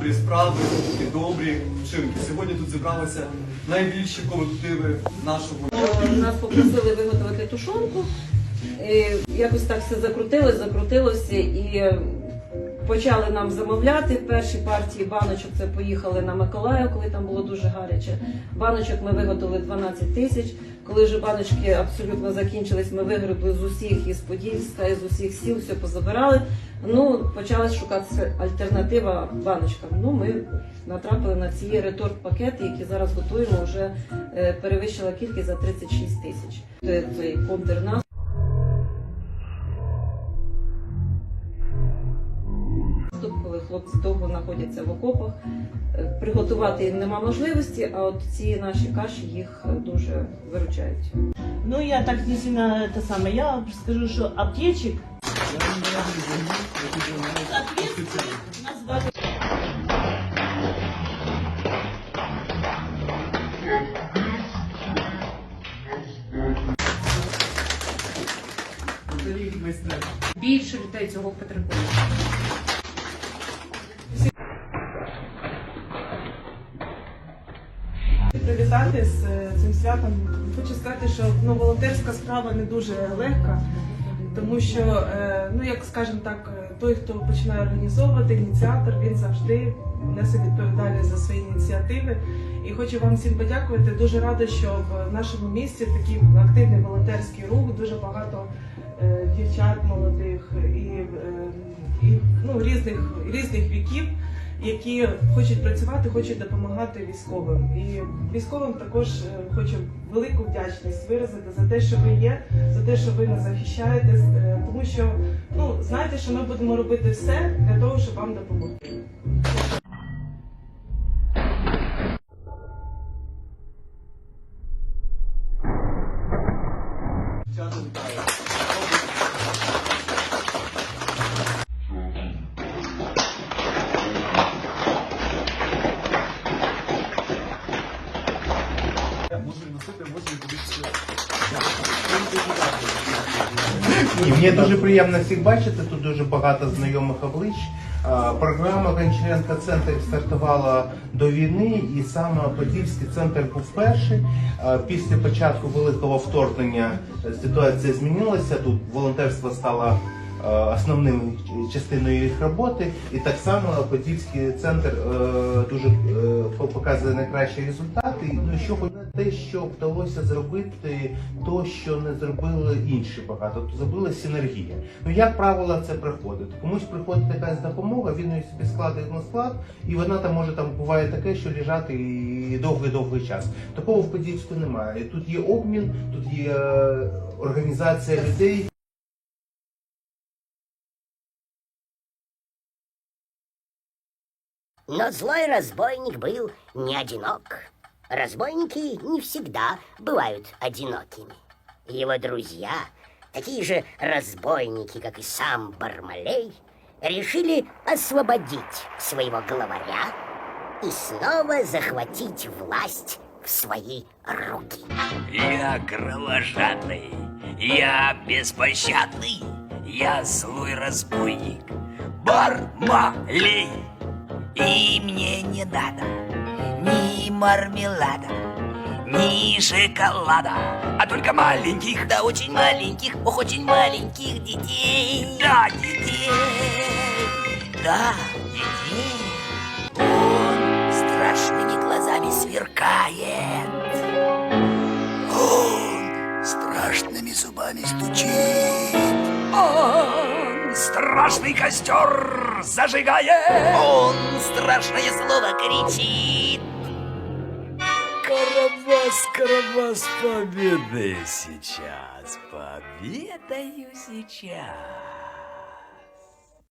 добрі справи і добрі вчинки. Сьогодні тут зібралися найбільші колективи нашого. Нас попросили виготовити тушонку. І якось так все закрутилось, закрутилося і почали нам замовляти. Перші партії баночок це поїхали на Миколаїв, коли там було дуже гаряче. Баночок ми виготовили 12 тисяч. Коли вже баночки абсолютно закінчились, ми вигребли з усіх із Подільська, і з усіх сіл, все позабирали. Ну, почалась шукатися альтернатива баночкам. Ну, ми натрапили на ці реторт-пакети, які зараз готуємо, вже е, перевищила кількість за 36 тисяч. Це цей контрнаступ. Хлопці довго знаходяться в окопах, Е, приготувати їм нема можливості, а от ці наші каші їх е, дуже виручають. Ну, я так не сильно это самое. Я скажу, что аптечек соответственно. Більше людей цього потребує. Привітати з е, цим святом. Хочу сказати, що ну, волонтерська справа не дуже легка, тому що, е, ну як скажемо так, е, той, хто починає організовувати, ініціатор, він завжди несе відповідальність за свої ініціативи. І хочу вам всім подякувати. Дуже рада, що в нашому місті такий активний волонтерський рух, дуже багато дівчат молодих і, і ну, різних, різних віків які хочуть працювати, хочуть допомагати військовим. І військовим також е, хочу велику вдячність виразити за те, що ви є, за те, що ви нас захищаєте, е, тому що ну знаєте, що ми будемо робити все для того, щоб вам допомогти. Дівчата, І мені дуже приємно всіх бачити. Тут дуже багато знайомих облич. Програма Гончаренко Центр стартувала до війни, і саме Подільський центр був перший. Після початку великого вторгнення ситуація змінилася. Тут волонтерство стало основною частиною їх роботи, і так само Подільський центр дуже е, показує найкращі результати. Ну що те, що вдалося зробити, то що не зробили інші багато, то зробила синергія. Ну як правило, це приходить. Комусь приходить якась допомога, він її собі складає на склад, і вона там може там буває таке, що лежати довгий-довгий час. Такого в Подільську немає. Тут є обмін, тут є е, організація людей. Но злой разбойник был не одинок. Разбойники не всегда бывают одинокими. Его друзья, такие же разбойники, как и сам Бармалей, решили освободить своего главаря и снова захватить власть в свои руки. Я кровожадный, я беспощадный, я злой разбойник, Бармалей. И мне не надо ни мармелада, ни шоколада, а только маленьких, да очень маленьких, ох, очень маленьких детей. Да, детей, да, детей. Он страшными глазами сверкает. Он страшными зубами стучит. Он страшный костер зажигает. Он страшное слово кричит. Карабас, Карабас, победы сейчас, победаю сейчас.